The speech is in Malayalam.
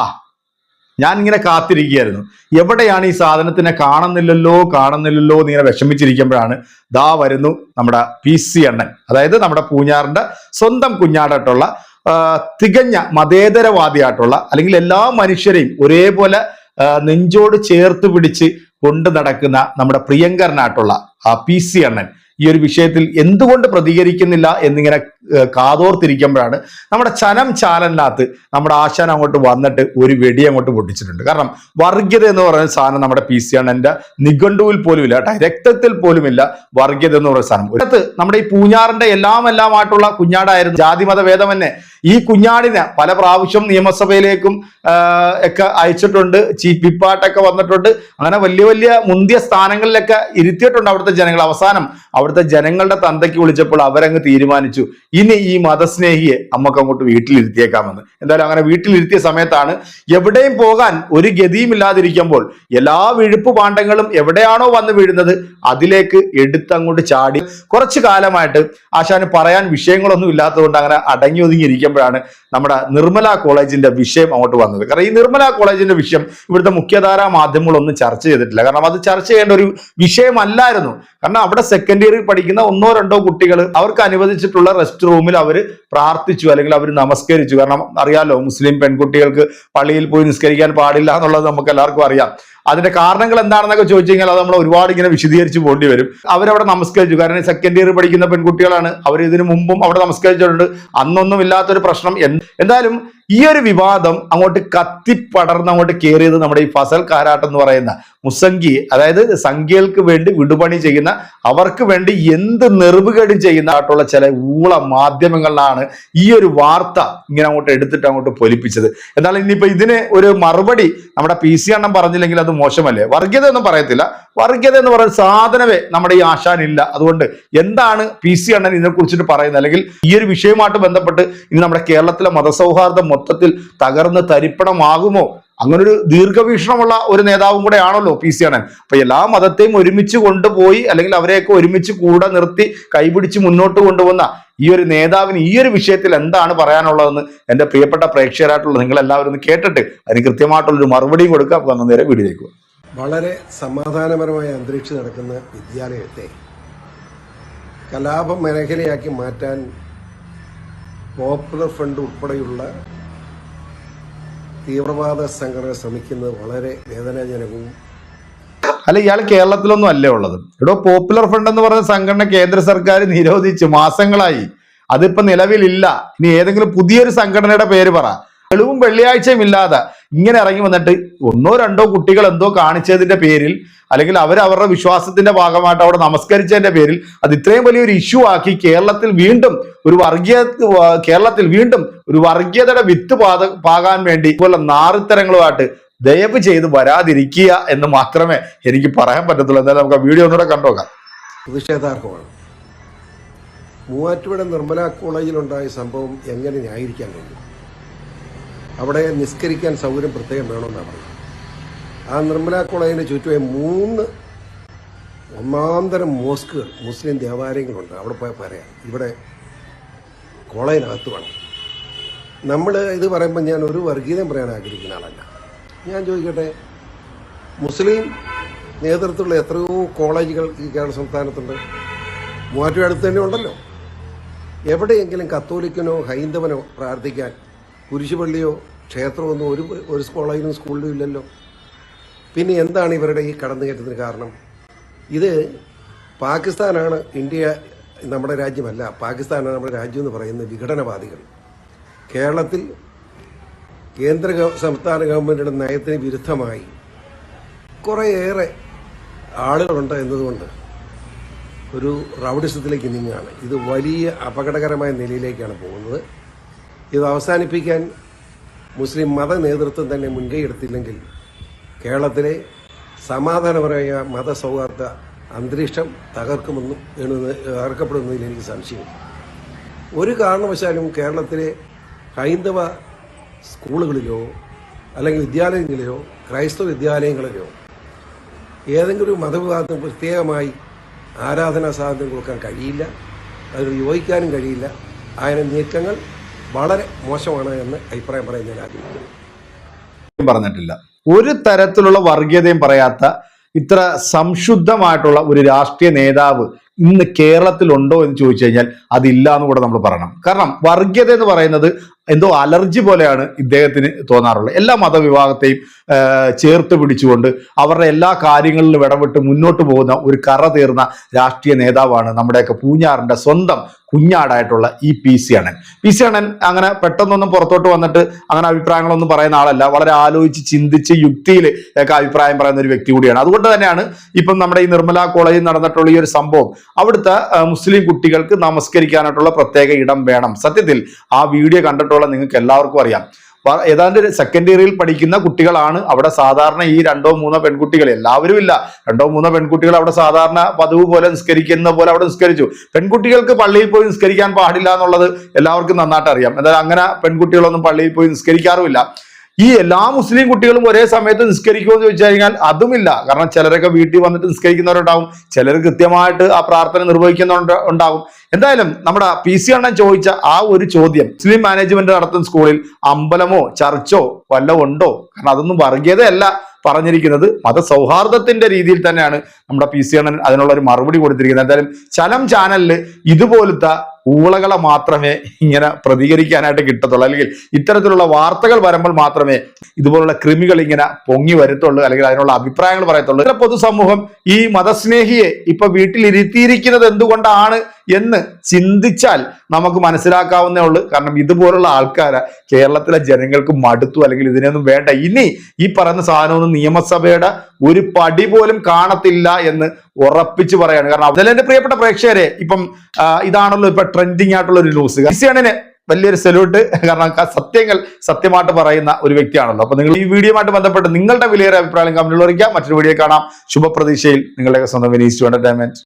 ആ ഞാൻ ഇങ്ങനെ കാത്തിരിക്കുകയായിരുന്നു. എവിടെയാണ് ഈ സാധനത്തിനെ കാണുന്നില്ലല്ലോ കാണുന്നില്ലല്ലോ എന്ന് ഇങ്ങനെ വിഷമിച്ചിരിക്കുമ്പോഴാണ് ദാ വരുന്നു നമ്മുടെ പി സി അണ്ണൻ. അതായത് നമ്മുടെ പൂഞ്ഞാറിന്റെ സ്വന്തം കുഞ്ഞാടായിട്ടുള്ള തികഞ്ഞ മതേതരവാദിയായിട്ടുള്ള അല്ലെങ്കിൽ എല്ലാ മനുഷ്യരെയും ഒരേപോലെ നെഞ്ചോട് ചേർത്ത് പിടിച്ച് കൊണ്ടു നടക്കുന്ന നമ്മുടെ പ്രിയങ്കരനായിട്ടുള്ള ആ പി സി അണ്ണൻ. ഈ ഒരു വിഷയത്തിൽ എന്തുകൊണ്ട് പ്രതികരിക്കുന്നില്ല എന്നിങ്ങനെ കാതോർത്തിരിക്കുമ്പോഴാണ് നമ്മുടെ ചനം ചാലനകത്ത് നമ്മുടെ ആശാൻ അങ്ങോട്ട് വന്നിട്ട് ഒരു വെടി അങ്ങോട്ട് പൊട്ടിച്ചിട്ടുണ്ട്. കാരണം വർഗീയത എന്ന് പറയുന്ന സാധനം നമ്മുടെ പി സി അണ്ണന്റെ നിഘണ്ടുവിൽ പോലും ഇല്ല കേട്ടോ. രക്തത്തിൽ പോലുമില്ല വർഗീയത എന്ന് പറയുന്ന സാധനം. നമ്മുടെ ഈ പൂഞ്ഞാറിന്റെ എല്ലാം എല്ലാമായിട്ടുള്ള കുഞ്ഞാടായിരുന്നു ജാതിമത ഭേദമന്നെ ഈ കുഞ്ഞാടിനെ പല പ്രാവശ്യം നിയമസഭയിലേക്കും ഒക്കെ അയച്ചിട്ടുണ്ട്. ചീഫ് വിപ്പാട്ടൊക്കെ വന്നിട്ടുണ്ട്. അങ്ങനെ വലിയ വലിയ മുന്തിയ സ്ഥാനങ്ങളിലൊക്കെ ഇരുത്തിയിട്ടുണ്ട് അവിടുത്തെ ജനങ്ങൾ. അവസാനം അവിടുത്തെ ജനങ്ങളുടെ തന്തയ്ക്ക് വിളിച്ചപ്പോൾ അവരങ്ങ് തീരുമാനിച്ചു ഇനി ഈ മതസ്നേഹിയെ നമുക്ക് അങ്ങോട്ട് വീട്ടിലിരുത്തിയേക്കാമെന്ന്. എന്തായാലും അങ്ങനെ വീട്ടിലിരുത്തിയ സമയത്താണ് എവിടെയും പോകാൻ ഒരു ഗതിയും ഇല്ലാതിരിക്കുമ്പോൾ എല്ലാ വിഴുപ്പ് പാണ്ഡങ്ങളും എവിടെയാണോ വന്ന് വീഴുന്നത് അതിലേക്ക് എടുത്തങ്ങോട്ട് ചാടി കുറച്ചു കാലമായിട്ട് ആശാന് പറയാൻ വിഷയങ്ങളൊന്നും ഇല്ലാത്തതുകൊണ്ട് അങ്ങനെ അടങ്ങി ഒതുങ്ങി ഇരിക്കുമ്പോഴാണ് നമ്മുടെ നിർമ്മല കോളേജിന്റെ വിഷയം അങ്ങോട്ട് വന്നത്. കാരണം ഈ നിർമ്മല കോളേജിന്റെ വിഷയം ഇവിടുത്തെ മുഖ്യധാരാ മാധ്യമങ്ങളൊന്നും ചർച്ച ചെയ്തിട്ടില്ല. കാരണം അത് ചർച്ച ചെയ്യേണ്ട ഒരു വിഷയമല്ലായിരുന്നു. കാരണം അവിടെ സെക്കൻഡ് ഇയറിൽ പഠിക്കുന്ന ഒന്നോ രണ്ടോ കുട്ടികൾ അവർക്ക് അനുവദിച്ചിട്ടുള്ള റെസ്റ്റ് റൂമിൽ അവർ പ്രാർത്ഥിച്ചു അല്ലെങ്കിൽ അവർ നമസ്കരിച്ചു. കാരണം അറിയാലോ മുസ്ലിം പെൺകുട്ടികൾക്ക് പള്ളിയിൽ പോയി നിസ്കരിക്കാൻ പാടില്ല എന്നുള്ളത് നമുക്ക് എല്ലാവർക്കും അറിയാം. അതിന്റെ കാരണങ്ങൾ എന്താണെന്നൊക്കെ ചോദിച്ചു കഴിഞ്ഞാൽ അത് നമ്മൾ ഒരുപാട് ഇങ്ങനെ വിശദീകരിച്ച് പോകേണ്ടി വരും. അവരവിടെ നമസ്കരിച്ചു. കാരണം സെക്കൻഡ് ഇയർ പഠിക്കുന്ന പെൺകുട്ടികളാണ്. അവർ ഇതിനു മുമ്പും അവിടെ നമസ്കരിച്ചിട്ടുണ്ട്. അന്നൊന്നും ഇല്ലാത്തൊരു പ്രശ്നം. എന്തായാലും ഈ ഒരു വിവാദം അങ്ങോട്ട് കത്തിപ്പടർന്ന് അങ്ങോട്ട് കയറിയത് നമ്മുടെ ഈ ഫസൽ കാരാട്ട് എന്ന് പറയുന്ന മുസംഗി അതായത് സംഖ്യകൾക്ക് വേണ്ടി വിടുപണി ചെയ്യുന്ന അവർക്ക് വേണ്ടി എന്ത് നെറിവുകേടും ചെയ്യുന്ന ആയിട്ടുള്ള ചില ഊള മാധ്യമങ്ങളിലാണ് ഈ ഒരു വാർത്ത ഇങ്ങനെ അങ്ങോട്ട് എടുത്തിട്ട് അങ്ങോട്ട് പൊലിപ്പിച്ചത്. എന്നാൽ ഇനിയിപ്പോ ഇതിന് ഒരു മറുപടി നമ്മുടെ പി സി അണ്ണം പറഞ്ഞില്ലെങ്കിൽ അത് മോശമല്ലേ? വർഗീയത എന്ന് പറയത്തില്ല. വർഗീയത എന്ന് പറയുന്ന സാധനമേ നമ്മുടെ ഈ ആശാനില്ല അതുകൊണ്ട് എന്താണ് പി സി അണ്ണൻ ഇതിനെ കുറിച്ചിട്ട് പറയുന്നത്? അല്ലെങ്കിൽ ഈ ഒരു വിഷയവുമായിട്ട് ബന്ധപ്പെട്ട് ഇനി നമ്മുടെ കേരളത്തിലെ മതസൗഹാർദ്ദം മൊത്തത്തിൽ തകർന്ന് തരിപ്പണമാകുമോ? അങ്ങനൊരു ദീർഘവീക്ഷണമുള്ള ഒരു നേതാവും കൂടെ ആണല്ലോ പി സി അണ്ണൻ അപ്പൊ എല്ലാ മതത്തെയും ഒരുമിച്ച് കൊണ്ടുപോയി അല്ലെങ്കിൽ അവരെയൊക്കെ ഒരുമിച്ച് കൂടെ നിർത്തി കൈപിടിച്ച് മുന്നോട്ട് കൊണ്ടുവന്ന ഈ ഒരു നേതാവിന് ഈ ഒരു വിഷയത്തിൽ എന്താണ് പറയാനുള്ളതെന്ന് എന്റെ പ്രിയപ്പെട്ട പ്രേക്ഷകരായിട്ടുള്ള നിങ്ങൾ എല്ലാവരും ഒന്ന് കേട്ടിട്ട് അതിന് കൃത്യമായിട്ടുള്ളൊരു മറുപടിയും കൊടുക്കുക. അപ്പൊ അന്ന് നേരെ വീഡിയോയിലേക്ക്. വളരെ സമാധാനപരമായ അന്തരീക്ഷം നടക്കുന്ന വിദ്യാലയത്തെ കലാപ മേഖലയാക്കി മാറ്റാൻ പോപ്പുലർ ഫ്രണ്ട് ഉൾപ്പെടെയുള്ള തീവ്രവാദ സംഘടന ശ്രമിക്കുന്നത് വളരെ വേദനാജനകവും അല്ല ഇയാൾ കേരളത്തിലൊന്നും അല്ലേ ഉള്ളത്? ഇവിടെ പോപ്പുലർ ഫ്രണ്ട് എന്ന് പറഞ്ഞ സംഘടന കേന്ദ്ര സർക്കാർ നിരോധിച്ചു മാസങ്ങളായി. അതിപ്പോ നിലവിലില്ല. ഇനി ഏതെങ്കിലും പുതിയൊരു സംഘടനയുടെ പേര് പറ. വെളിവും വെള്ളിയാഴ്ചയും ഇല്ലാതെ. ഇങ്ങനെ ഇറങ്ങി വന്നിട്ട് ഒന്നോ രണ്ടോ കുട്ടികൾ എന്തോ കാണിച്ചതിന്റെ പേരിൽ അല്ലെങ്കിൽ അവർ അവരുടെ വിശ്വാസത്തിന്റെ ഭാഗമായിട്ട് അവിടെ നമസ്കരിച്ചതിന്റെ പേരിൽ അത് ഇത്രയും വലിയൊരു ഇഷ്യൂ ആക്കി കേരളത്തിൽ വീണ്ടും ഒരു വർഗീയ കേരളത്തിൽ വീണ്ടും ഒരു വർഗീയതയുടെ വിത്ത് പാത പാകാൻ വേണ്ടി ഇതുപോലെ നാറിത്തരങ്ങളുമായിട്ട് ദയവ് ചെയ്ത് വരാതിരിക്കുക എന്ന് മാത്രമേ എനിക്ക് പറയാൻ പറ്റത്തുള്ളൂ. എന്തായാലും നമുക്ക് ആ വീഡിയോ ഒന്നുകൂടെ കണ്ടോക്കാം പ്രതിഷേധാർഹമാണ്. മൂവാറ്റുപുഴ നിർമ്മല കോളേജിലുണ്ടായ സംഭവം എങ്ങനെ ന്യായീകരിക്കാൻ കഴിയും? അവിടെ നിസ്കരിക്കാൻ സൗകര്യം പ്രത്യേകം വേണമെന്നാണ് പറയുന്നത് ആ നിർമ്മല കോളേജിന് ചുറ്റുമായി മൂന്ന് ഒന്നാന്തരം മോസ്കുകൾ മുസ്ലിം ദേവാലയങ്ങളുണ്ട്. അവിടെ പോയാൽ പറയാം ഇവിടെ കോളേജിനകത്ത് വേണം നമ്മൾ ഇത് പറയുമ്പോൾ ഞാൻ ഒരു വർഗീയതയും പറയാൻ ആഗ്രഹിക്കുന്ന ആളല്ല. ഞാൻ ചോദിക്കട്ടെ മുസ്ലിം നേതൃത്വമുള്ള എത്രയോ കോളേജുകൾ ഈ കേരള സംസ്ഥാനത്തുണ്ട്. മൂവാറ്റുപുഴ അടുത്ത് തന്നെ ഉണ്ടല്ലോ. എവിടെയെങ്കിലും കത്തോലിക്കനോ ഹൈന്ദവനോ പ്രാർത്ഥിക്കാൻ കുരിശുപള്ളിയോ ക്ഷേത്രമൊന്നും ഒരു ഒരു കോളേജിലും സ്കൂളിലും ഇല്ലല്ലോ. പിന്നെ എന്താണ് ഇവരുടെ ഈ കടന്നുകയറ്റത്തിന് കാരണം? ഇത് പാകിസ്ഥാനാണ് ഇന്ത്യ നമ്മുടെ രാജ്യമല്ല. പാകിസ്ഥാനാണ് നമ്മുടെ രാജ്യം എന്ന് പറയുന്ന വിഘടനവാദികൾ. കേരളത്തിൽ കേന്ദ്ര സംസ്ഥാന ഗവൺമെന്റിന്റെ നയത്തിന് വിരുദ്ധമായി കുറേയേറെ ആളുകളുണ്ട് എന്നതുകൊണ്ട് ഒരു റൗഡിസത്തിലേക്ക് നീങ്ങുകയാണ്. ഇത് വലിയ അപകടകരമായ നിലയിലേക്കാണ് പോകുന്നത്. ഇത് അവസാനിപ്പിക്കാൻ മുസ്ലിം മത നേതൃത്വം തന്നെ മുൻകൈ എടുത്തില്ലെങ്കിൽ കേരളത്തിലെ സമാധാനപരമായ മതസൗഹാർദ്ദ അന്തരീക്ഷം തകർക്കുമെന്നും എന്ന് തകർക്കപ്പെടുമെന്നതിൽ എനിക്ക് സംശയമില്ല ഒരു കാരണവശാലും കേരളത്തിലെ ഹൈന്ദവ സ്കൂളുകളിലോ അല്ലെങ്കിൽ വിദ്യാലയങ്ങളിലോ ക്രൈസ്തവ വിദ്യാലയങ്ങളിലോ ഏതെങ്കിലും മതവിഭാഗത്തിന് പ്രത്യേകമായി ആരാധനാ സ്വാതന്ത്ര്യം കൊടുക്കാൻ കഴിയില്ല അതിന് യോജിക്കാനും കഴിയില്ല. അതിന് നീക്കങ്ങൾ വളരെ മോശമാണ് എന്ന് അഭിപ്രായം പറയാൻ ഞാൻ ആഗ്രഹിക്കുന്നു പറഞ്ഞിട്ടില്ല. ഒരു തരത്തിലുള്ള വർഗീയതയും പറയാത്ത ഇത്ര സംശുദ്ധമായിട്ടുള്ള ഒരു രാഷ്ട്രീയ നേതാവ് ഇന്ന് കേരളത്തിലുണ്ടോ എന്ന് ചോദിച്ചു കഴിഞ്ഞാൽ അതില്ല എന്ന് കൂടെ നമ്മൾ പറയണം. കാരണം വർഗീയത എന്ന് പറയുന്നത് എന്തോ അലർജി പോലെയാണ് ഇദ്ദേഹത്തിന് തോന്നാറുള്ളത്. എല്ലാ മതവിഭാഗത്തെയും ചേർത്ത് പിടിച്ചുകൊണ്ട് അവരുടെ എല്ലാ കാര്യങ്ങളിലും ഇടപെട്ട് മുന്നോട്ട് പോകുന്ന ഒരു കറ തീർന്ന രാഷ്ട്രീയ നേതാവാണ് നമ്മുടെയൊക്കെ പൂഞ്ഞാറിന്റെ സ്വന്തം കുഞ്ഞാടായിട്ടുള്ള ഈ പി സി അണൻ പി സി അണൻ അങ്ങനെ പെട്ടെന്നൊന്നും പുറത്തോട്ട് വന്നിട്ട് അങ്ങനെ അഭിപ്രായങ്ങളൊന്നും പറയുന്ന ആളല്ല. വളരെ ആലോചിച്ച് ചിന്തിച്ച് യുക്തിയിൽ ഒക്കെ അഭിപ്രായം പറയുന്ന ഒരു വ്യക്തി കൂടിയാണ്. അതുകൊണ്ട് തന്നെയാണ് ഇപ്പം നമ്മുടെ ഈ നിർമ്മല കോളേജിൽ നടന്നിട്ടുള്ള ഈ ഒരു സംഭവം. അവിടുത്തെ മുസ്ലിം കുട്ടികൾക്ക് നമസ്കരിക്കാനായിട്ടുള്ള പ്രത്യേക ഇടം വേണം. സത്യത്തിൽ ആ വീഡിയോ കണ്ടിട്ടുള്ള നിങ്ങൾക്ക് എല്ലാവർക്കും അറിയാം. ഏതാണ്ട് സെക്കൻഡ് ഇയറിൽ പഠിക്കുന്ന കുട്ടികളാണ് അവിടെ സാധാരണ ഈ രണ്ടോ മൂന്നോ പെൺകുട്ടികൾ. എല്ലാവരും ഇല്ല. രണ്ടോ മൂന്നോ പെൺകുട്ടികൾ അവിടെ സാധാരണ പതിവ് പോലെ നിസ്കരിക്കുന്ന പോലെ അവിടെ നിസ്കരിച്ചു. പെൺകുട്ടികൾക്ക് പള്ളിയിൽ പോയി നിസ്കരിക്കാൻ പാടില്ല എന്നുള്ളത് എല്ലാവർക്കും നന്നായിട്ട് അറിയാം. എന്നാൽ അങ്ങനെ പെൺകുട്ടികളൊന്നും പള്ളിയിൽ പോയി നിസ്കരിക്കാറുമില്ല. ഈ എല്ലാ മുസ്ലിം കുട്ടികളും ഒരേ സമയത്ത് നിസ്കരിക്കുമോ എന്ന് ചോദിച്ചു കഴിഞ്ഞാൽ അതുമില്ല. കാരണം ചിലരൊക്കെ വീട്ടിൽ വന്നിട്ട് നിസ്കരിക്കുന്നവരുണ്ടാവും. ചിലർ കൃത്യമായിട്ട് ആ പ്രാർത്ഥന നിർവഹിക്കുന്നുണ്ട് ഉണ്ടാവും. എന്തായാലും നമ്മുടെ പി സി അണ്ണൻ ചോദിച്ച ആ ഒരു ചോദ്യം മുസ്ലിം മാനേജ്മെന്റ് നടത്തുന്ന സ്കൂളിൽ അമ്പലമോ ചർച്ചോ വല്ലതും ഉണ്ടോ? കാരണം അതൊന്നും വർഗീയതയല്ല പറഞ്ഞിരിക്കുന്നത്. മതസൗഹാർദ്ദത്തിന്റെ രീതിയിൽ തന്നെയാണ് നമ്മുടെ പി സി അണ്ണൻ അതിനുള്ള ഒരു മറുപടി കൊടുത്തിരിക്കുന്നത്. എന്തായാലും ചലം ചാനലിൽ ഇതുപോലത്തെ ഊളകളെ മാത്രമേ ഇങ്ങനെ പ്രതികരിക്കാനായിട്ട് കിട്ടത്തുള്ളൂ. അല്ലെങ്കിൽ ഇത്തരത്തിലുള്ള വാർത്തകൾ വരുമ്പോൾ മാത്രമേ ഇതുപോലുള്ള കൃമികൾ ഇങ്ങനെ പൊങ്ങി വരത്തുള്ളൂ അല്ലെങ്കിൽ അതിനുള്ള അഭിപ്രായങ്ങൾ പറയത്തുള്ളൂ. ഇത്ര പൊതുസമൂഹം ഈ മതസ്നേഹിയെ ഇപ്പൊ വീട്ടിലിരുത്തിയിരിക്കുന്നത് എന്തുകൊണ്ടാണ് എന്ന് ചിന്തിച്ചാൽ നമുക്ക് മനസ്സിലാക്കാവുന്നേ ഉള്ളൂ. കാരണം ഇതുപോലുള്ള ആൾക്കാരെ കേരളത്തിലെ ജനങ്ങൾക്ക് മടുത്തു അല്ലെങ്കിൽ ഇതിനൊന്നും വേണ്ട. ഇനി ഈ പറയുന്ന സാധനമൊന്നും നിയമസഭയുടെ ഒരു പടി പോലും കാണത്തില്ല എന്ന് ഉറപ്പിച്ച് പറയാണ്. കാരണം അതിൽ എന്റെ പ്രിയപ്പെട്ട പ്രേക്ഷകരെ ഇപ്പം ഇതാണല്ലോ ഇപ്പൊ ട്രെൻഡിങ് ആയിട്ടുള്ള ഒരു ന്യൂസ് ക്രിസ്ത്യാനിന് വലിയൊരു സെല്യൂട്ട് കാരണം സത്യങ്ങൾ സത്യമായിട്ട് പറയുന്ന ഒരു വ്യക്തിയാണല്ലോ. അപ്പൊ നിങ്ങൾ ഈ വീഡിയോയുമായിട്ട് ബന്ധപ്പെട്ട് നിങ്ങളുടെ വിലയേറെ അഭിപ്രായം കമന്റിൽ അറിയിക്കാം. മറ്റൊരു വീഡിയോ കാണാം. ശുഭപ്രതീക്ഷയിൽ നിങ്ങളുടെ സ്വന്തം വിനീസ് ടു എന്റർടൈൻമെന്റ്